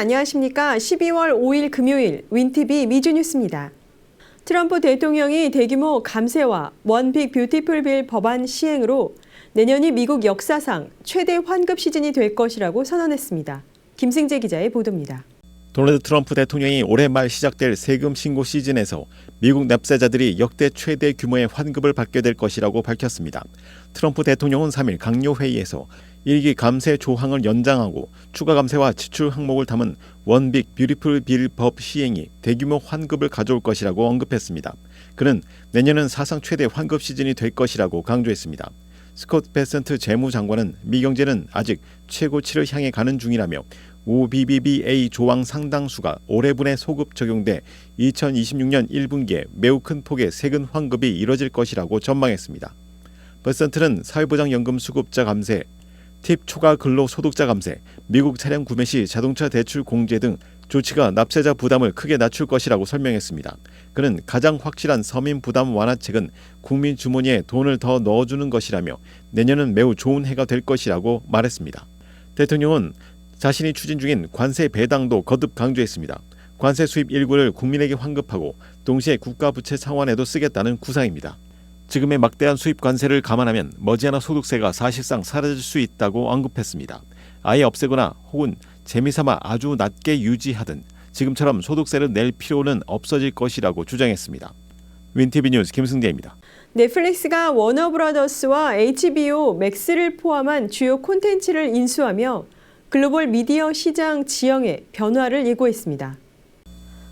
안녕하십니까? 12월 5일 금요일 윈티비 미주뉴스입니다. 트럼프 대통령이 대규모 감세와 원빅 뷰티풀 빌 법안 시행으로 내년이 미국 역사상 최대 환급 시즌이 될 것이라고 선언했습니다. 김승재 기자의 보도입니다. 도널드 트럼프 대통령이 올해 말 시작될 세금 신고 시즌에서 미국 납세자들이 역대 최대 규모의 환급을 받게 될 것이라고 밝혔습니다. 트럼프 대통령은 3일 강요 회의에서 일기 감세 조항을 연장하고 추가 감세와 지출 항목을 담은 원빅 뷰티풀 빌 법 시행이 대규모 환급을 가져올 것이라고 언급했습니다. 그는 내년은 사상 최대 환급 시즌이 될 것이라고 강조했습니다. 스콧 베센트 재무장관은 미 경제는 아직 최고치를 향해 가는 중이라며 OBBBA 조항 상당수가 올해분에 소급 적용돼 2026년 1분기에 매우 큰 폭의 세금 환급이 이뤄질 것이라고 전망했습니다. 버센트는 사회보장연금 수급자 감세, 팁 초과 근로 소득자 감세, 미국 차량 구매 시 자동차 대출 공제 등 조치가 납세자 부담을 크게 낮출 것이라고 설명했습니다. 그는 가장 확실한 서민 부담 완화책은 국민 주머니에 돈을 더 넣어주는 것이라며 내년은 매우 좋은 해가 될 것이라고 말했습니다. 대통령은 자신이 추진 중인 관세 배당도 거듭 강조했습니다. 관세 수입 일부를 국민에게 환급하고 동시에 국가 부채 상환에도 쓰겠다는 구상입니다. 지금의 막대한 수입 관세를 감안하면 머지않아 소득세가 사실상 사라질 수 있다고 언급했습니다. 아예 없애거나 혹은 재미삼아 아주 낮게 유지하든 지금처럼 소득세를 낼 필요는 없어질 것이라고 주장했습니다. 윈티비 뉴스 김승재입니다. 넷플릭스가 워너브라더스와 HBO 맥스를 포함한 주요 콘텐츠를 인수하며 글로벌 미디어 시장 지형에 변화를 예고했습니다.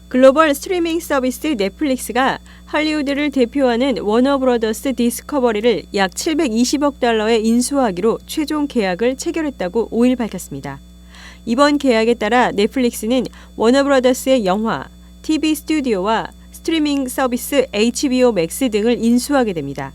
글로벌 스트리밍 서비스 넷플릭스가 할리우드를 대표하는 워너브라더스 디스커버리를 약 720억 달러에 인수하기로 최종 계약을 체결했다고 5일 밝혔습니다. 이번 계약에 따라 넷플릭스는 워너브라더스의 영화, TV 스튜디오와 스트리밍 서비스 HBO 맥스 등을 인수하게 됩니다.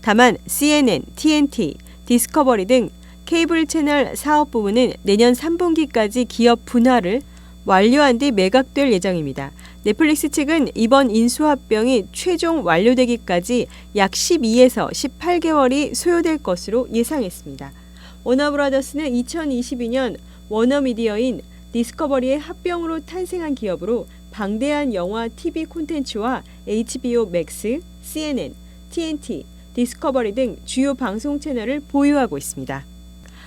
다만 CNN, TNT, 디스커버리 등 케이블 채널 사업 부문은 내년 3분기까지 기업 분할을 완료한 뒤 매각될 예정입니다. 넷플릭스 측은 이번 인수합병이 최종 완료되기까지 약 12에서 18개월이 소요될 것으로 예상했습니다. 워너브라더스는 2022년 워너미디어인 디스커버리의 합병으로 탄생한 기업으로 방대한 영화 TV 콘텐츠와 HBO 맥스, CNN, TNT, 디스커버리 등 주요 방송 채널을 보유하고 있습니다.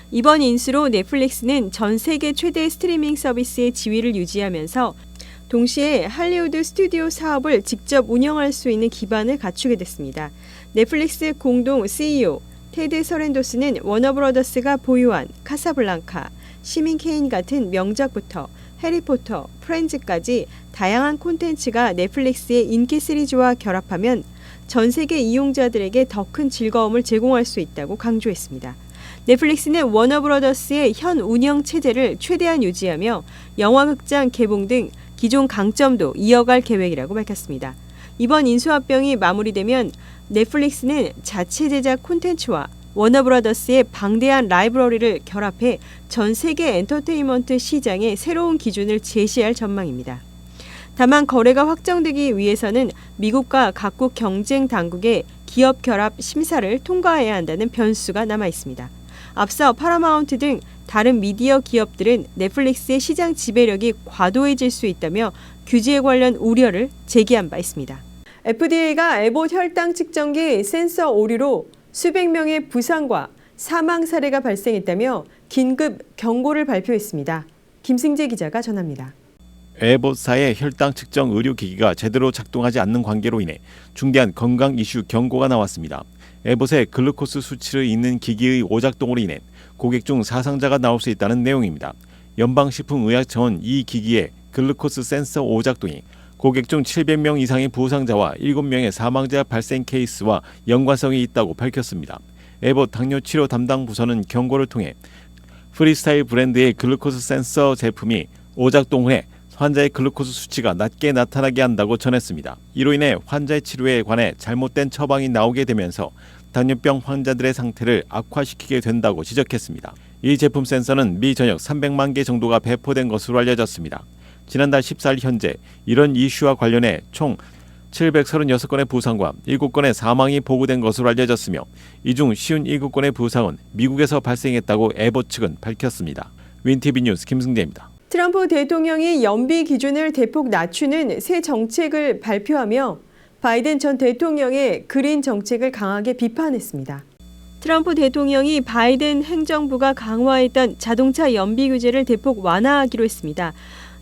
이번 인수로 넷플릭스는 전 세계 최대 스트리밍 서비스의 지위를 유지하면서 동시에 할리우드 스튜디오 사업을 직접 운영할 수 있는 기반을 갖추게 됐습니다. 넷플릭스 공동 CEO 테드 서렌도스는 워너브러더스가 보유한 카사블랑카, 시민 케인 같은 명작부터 해리포터, 프렌즈까지 다양한 콘텐츠가 넷플릭스의 인기 시리즈와 결합하면 전 세계 이용자들에게 더 큰 즐거움을 제공할 수 있다고 강조했습니다. 넷플릭스는 워너브러더스의 현 운영 체제를 최대한 유지하며 영화극장 개봉 등 기존 강점도 이어갈 계획이라고 밝혔습니다. 이번 인수합병이 마무리되면 넷플릭스는 자체 제작 콘텐츠와 워너브라더스의 방대한 라이브러리를 결합해 전 세계 엔터테인먼트 시장의 새로운 기준을 제시할 전망입니다. 다만 거래가 확정되기 위해서는 미국과 각국 경쟁 당국의 기업 결합 심사를 통과해야 한다는 변수가 남아 있습니다. 앞서 파라마운트 등 다른 미디어 기업들은 넷플릭스의 시장 지배력이 과도해질 수 있다며 규제에 관련 우려를 제기한 바 있습니다. FDA가 에봇 혈당 측정기 센서 오류로 수백 명의 부상과 사망 사례가 발생했다며 긴급 경고를 발표했습니다. 김승재 기자가 전합니다. 에봇사의 혈당 측정 의료 기기가 제대로 작동하지 않는 관계로 인해 중대한 건강 이슈 경고가 나왔습니다. 에봇의 글루코스 수치를 읽는 기기의 오작동으로 인해 고객 중 사상자가 나올 수 있다는 내용입니다. 연방식품의약청은 이 기기의 글루코스 센서 오작동이 고객 중 700명 이상의 부상자와 7명의 사망자 발생 케이스와 연관성이 있다고 밝혔습니다. 에봇 당뇨 치료 담당 부서는 경고를 통해 프리스타일 브랜드의 글루코스 센서 제품이 오작동 후에 환자의 글루코스 수치가 낮게 나타나게 한다고 전했습니다. 이로 인해 환자의 치료에 관해 잘못된 처방이 나오게 되면서 당뇨병 환자들의 상태를 악화시키게 된다고 지적했습니다. 이 제품 센서는 미 전역 300만 개 정도가 배포된 것으로 알려졌습니다. 지난달 14일 현재 이런 이슈와 관련해 총 736건의 부상과 7건의 사망이 보고된 것으로 알려졌으며 이 중 57건의 부상은 미국에서 발생했다고 에버 측은 밝혔습니다. 윈티비 뉴스 김승대입니다. 트럼프 대통령이 연비 기준을 대폭 낮추는 새 정책을 발표하며 바이든 전 대통령의 그린 정책을 강하게 비판했습니다. 트럼프 대통령이 바이든 행정부가 강화했던 자동차 연비 규제를 대폭 완화하기로 했습니다.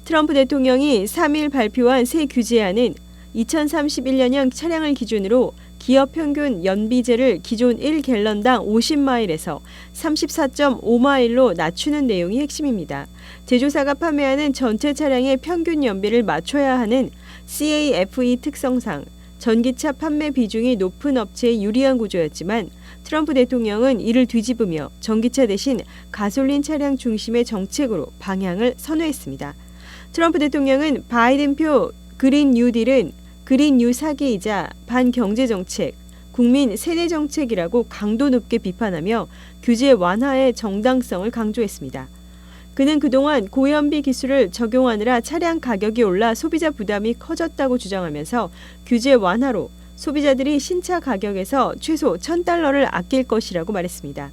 트럼프 대통령이 3일 발표한 새 규제안은 2031년형 차량을 기준으로 기업 평균 연비제를 기존 1갤런당 50마일에서 34.5마일로 낮추는 내용이 핵심입니다. 제조사가 판매하는 전체 차량의 평균 연비를 맞춰야 하는 CAFE 특성상 전기차 판매 비중이 높은 업체에 유리한 구조였지만 트럼프 대통령은 이를 뒤집으며 전기차 대신 가솔린 차량 중심의 정책으로 방향을 선회했습니다. 트럼프 대통령은 바이든표 그린 뉴딜은 그린 뉴 사기이자 반경제 정책, 국민 세대 정책이라고 강도 높게 비판하며 규제 완화의 정당성을 강조했습니다. 그는 그동안 고연비 기술을 적용하느라 차량 가격이 올라 소비자 부담이 커졌다고 주장하면서 규제 완화로 소비자들이 신차 가격에서 최소 1000달러를 아낄 것이라고 말했습니다.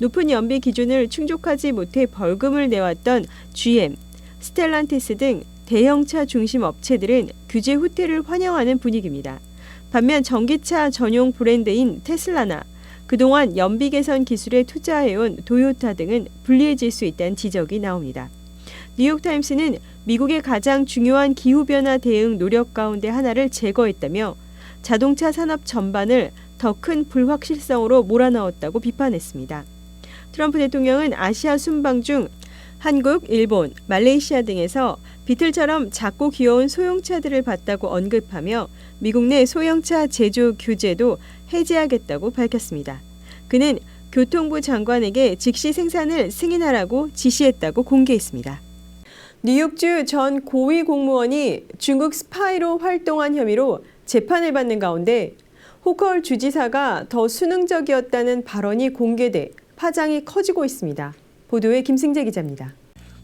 높은 연비 기준을 충족하지 못해 벌금을 내왔던 GM, 스텔란티스 등 대형차 중심 업체들은 규제 후퇴를 환영하는 분위기입니다. 반면 전기차 전용 브랜드인 테슬라나 그동안 연비 개선 기술에 투자해온 도요타 등은 불리해질 수 있다는 지적이 나옵니다. 뉴욕타임스는 미국의 가장 중요한 기후변화 대응 노력 가운데 하나를 제거했다며 자동차 산업 전반을 더 큰 불확실성으로 몰아넣었다고 비판했습니다. 트럼프 대통령은 아시아 순방 중 한국, 일본, 말레이시아 등에서 비틀처럼 작고 귀여운 소형차들을 봤다고 언급하며 미국 내 소형차 제조 규제도 해제하겠다고 밝혔습니다. 그는 교통부 장관에게 즉시 생산을 승인하라고 지시했다고 공개했습니다. 뉴욕주 전 고위 공무원이 중국 스파이로 활동한 혐의로 재판을 받는 가운데 호컬 주지사가 더 수능적이었다는 발언이 공개돼 파장이 커지고 있습니다. 보도에 김승재 기자입니다.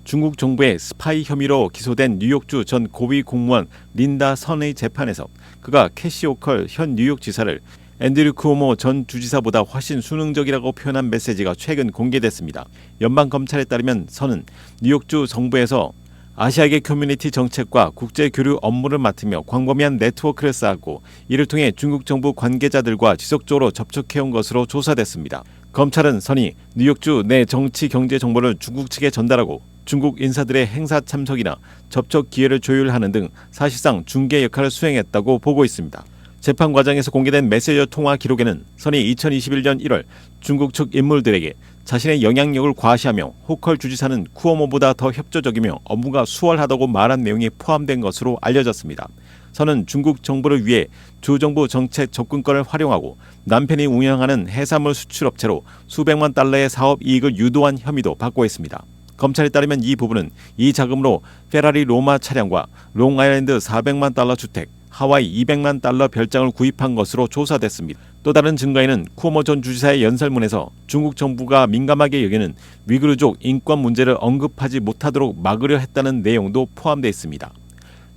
중국 정부의 스파이 혐의로 기소된 뉴욕주 전 고위 공무원 린다 선의 재판에서 그가 캐시 오컬 현 뉴욕 지사를 앤드류 쿠오모 전 주지사보다 훨씬 수능적이라고 표현한 메시지가 최근 공개됐습니다. 연방 검찰에 따르면 선은 뉴욕주 정부에서 아시아계 커뮤니티 정책과 국제 교류 업무를 맡으며 광범위한 네트워크를 쌓았고 이를 통해 중국 정부 관계자들과 지속적으로 접촉해온 것으로 조사됐습니다. 검찰은 선이 뉴욕주 내 정치 경제 정보를 중국 측에 전달하고 중국 인사들의 행사 참석이나 접촉 기회를 조율하는 등 사실상 중개 역할을 수행했다고 보고 있습니다. 재판 과정에서 공개된 메시저 통화 기록에는 선이 2021년 1월 중국 측 인물들에게 자신의 영향력을 과시하며 호컬 주지사는 쿠오모보다 더 협조적이며 업무가 수월하다고 말한 내용이 포함된 것으로 알려졌습니다. 선은 중국 정부를 위해 주 정부 정책 접근권을 활용하고 남편이 운영하는 해산물 수출업체로 수백만 달러의 사업 이익을 유도한 혐의도 받고 있습니다. 검찰에 따르면 이 부분은 이 자금으로 페라리 로마 차량과 롱아일랜드 400만 달러 주택, 하와이 200만 달러 별장을 구입한 것으로 조사됐습니다. 또 다른 증거에는 쿠오모 전 주지사의 연설문에서 중국 정부가 민감하게 여기는 위그르족 인권 문제를 언급하지 못하도록 막으려 했다는 내용도 포함되어 있습니다.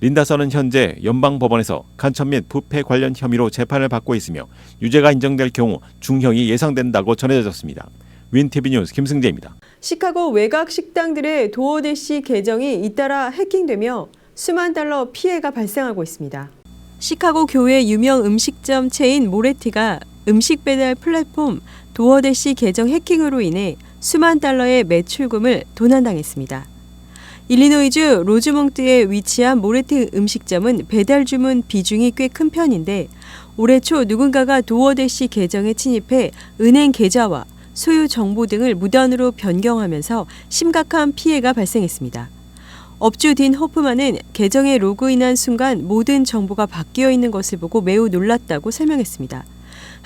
린다선은 현재 연방법원에서 간첩 및 부패 관련 혐의로 재판을 받고 있으며 유죄가 인정될 경우 중형이 예상된다고 전해졌습니다. 윈티비 뉴스 김승재입니다. 시카고 외곽 식당들의 도어대시 계정이 잇따라 해킹되며 수만 달러 피해가 발생하고 있습니다. 시카고 교회 유명 음식점 체인 모레티가 음식 배달 플랫폼 도어대시 계정 해킹으로 인해 수만 달러의 매출금을 도난당했습니다. 일리노이주 로즈몽트에 위치한 모레티 음식점은 배달 주문 비중이 꽤 큰 편인데 올해 초 누군가가 도어대시 계정에 침입해 은행 계좌와 소유 정보 등을 무단으로 변경하면서 심각한 피해가 발생했습니다. 업주 딘 호프만은 계정에 로그인한 순간 모든 정보가 바뀌어 있는 것을 보고 매우 놀랐다고 설명했습니다.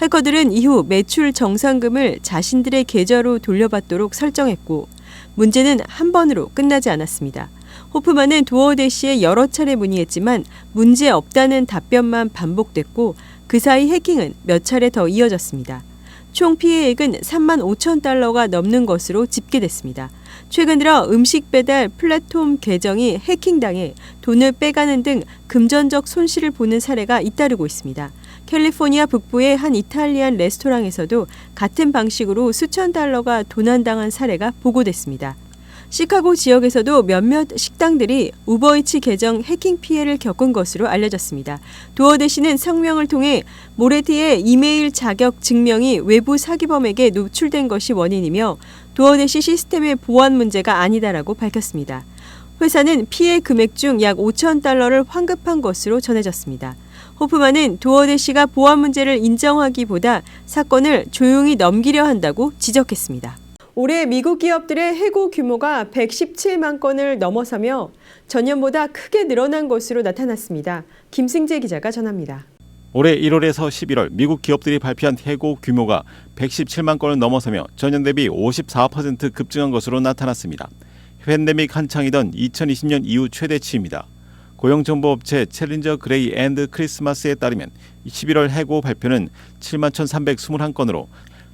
해커들은 이후 매출 정상금을 자신들의 계좌로 돌려받도록 설정했고 문제는 한 번으로 끝나지 않았습니다. 호프만은 도어대시에 여러 차례 문의했지만 문제 없다는 답변만 반복됐고 그 사이 해킹은 몇 차례 더 이어졌습니다. 총 피해액은 3만 5천 달러가 넘는 것으로 집계됐습니다. 최근 들어 음식 배달 플랫폼 계정이 해킹당해 돈을 빼가는 등 금전적 손실을 보는 사례가 잇따르고 있습니다. 캘리포니아 북부의 한 이탈리안 레스토랑에서도 같은 방식으로 수천 달러가 도난당한 사례가 보고됐습니다. 시카고 지역에서도 몇몇 식당들이 우버이츠 계정 해킹 피해를 겪은 것으로 알려졌습니다. 도어대시는 성명을 통해 모레티의 이메일 자격 증명이 외부 사기범에게 노출된 것이 원인이며 도어대시 시스템의 보안 문제가 아니다라고 밝혔습니다. 회사는 피해 금액 중 약 5천 달러를 환급한 것으로 전해졌습니다. 호프만은 도어대시가 보안 문제를 인정하기보다 사건을 조용히 넘기려 한다고 지적했습니다. 올해 미국 기업들의 해고 규모가 117만 건을 넘어서며 전년보다 크게 늘어난 것으로 나타났습니다. 김승재 기자가 전합니다. 올해 1월에서 11월 미국 기업들이 발표한 해고 규모가 117만 건을 넘어서며 전년 대비 54% 급증한 것으로 나타났습니다. 팬데믹 한창이던 2020년 이후 최대치입니다. 고용정보업체 챌린저 그레이 앤드 크리스마스에 따르면 11월 해고 발표는 7만 1,321건으로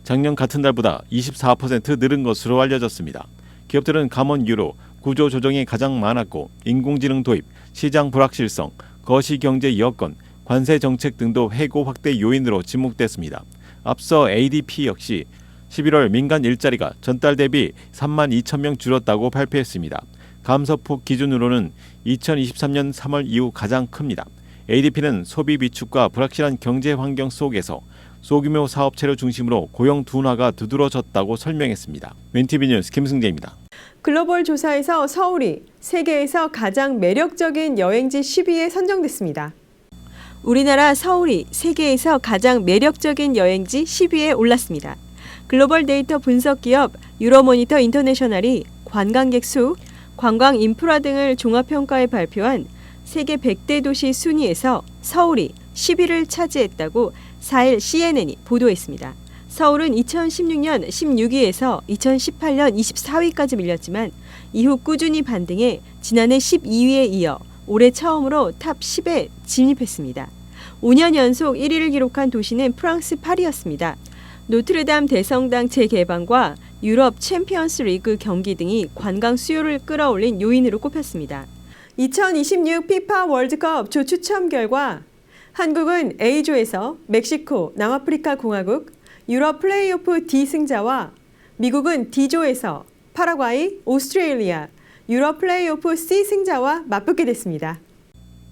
작년 같은 달보다 24% 늘은 것으로 알려졌습니다. 기업들은 감원 유로, 구조 조정이 가장 많았고 인공지능 도입, 시장 불확실성, 거시 경제 여건, 관세 정책 등도 해고 확대 요인으로 지목됐습니다. 앞서 ADP 역시 11월 민간 일자리가 전달 대비 3만 2천 명 줄었다고 발표했습니다. 감소폭 기준으로는 2023년 3월 이후 가장 큽니다. ADP는 소비 비축과 불확실한 경제 환경 속에서 소규모 사업체를 중심으로 고용 둔화가 두드러졌다고 설명했습니다. 윈티비 뉴스 김승재입니다. 글로벌 조사에서 서울이 세계에서 가장 매력적인 여행지 10위에 선정됐습니다. 우리나라 서울이 세계에서 가장 매력적인 여행지 10위에 올랐습니다. 글로벌 데이터 분석 기업 유로모니터 인터내셔널이 관광객 수, 관광 인프라 등을 종합평가해 발표한 세계 100대 도시 순위에서 서울이 10위를 차지했다고 4일 CNN이 보도했습니다. 서울은 2016년 16위에서 2018년 24위까지 밀렸지만 이후 꾸준히 반등해 지난해 12위에 이어 올해 처음으로 탑 10에 진입했습니다. 5년 연속 1위를 기록한 도시는 프랑스 파리였습니다. 노트르담 대성당 재개방과 유럽 챔피언스 리그 경기 등이 관광 수요를 끌어올린 요인으로 꼽혔습니다. 2026 피파 월드컵 조 추첨 결과 한국은 A조에서 멕시코, 남아프리카 공화국, 유럽 플레이오프 D 승자와 미국은 D조에서 파라과이, 오스트레일리아, 유럽 플레이오프 C 승자와 맞붙게 됐습니다.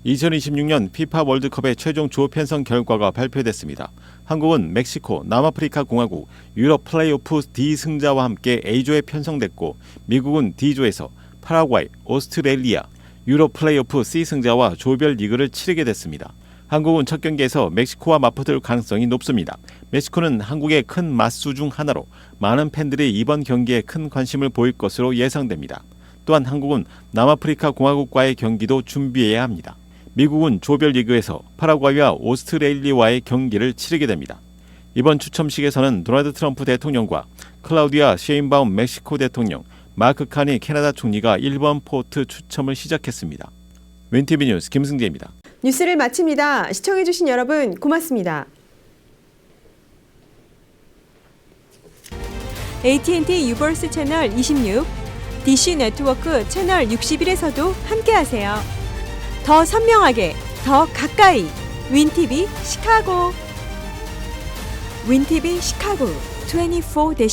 2026년 피파 월드컵의 최종 조 편성 결과가 발표됐습니다. 한국은 멕시코, 남아프리카 공화국, 유럽 플레이오프 D 승자와 함께 A조에 편성됐고 미국은 D조에서 파라과이, 오스트레일리아, 유럽 플레이오프 C 승자와 조별 리그를 치르게 됐습니다. 한국은 첫 경기에서 멕시코와 맞붙을 가능성이 높습니다. 멕시코는 한국의 큰 맛수 중 하나로 많은 팬들이 이번 경기에 큰 관심을 보일 것으로 예상됩니다. 또한 한국은 남아프리카 공화국과의 경기도 준비해야 합니다. 미국은 조별리그에서 파라과이와 오스트레일리아와의 경기를 치르게 됩니다. 이번 추첨식에서는 도널드 트럼프 대통령과 클라우디아 셰인바움 멕시코 대통령, 마크 카니 캐나다 총리가 1번 포트 추첨을 시작했습니다. 윈티비 뉴스 김승재입니다. 뉴스를 마칩니다. 시청해주신 여러분 고맙습니다. AT&T 유버스 채널 26, DC 네트워크 채널 61에서도 함께하세요. 더 선명하게, 더 가까이. 윈티비 시카고. 윈티비 시카고 24-1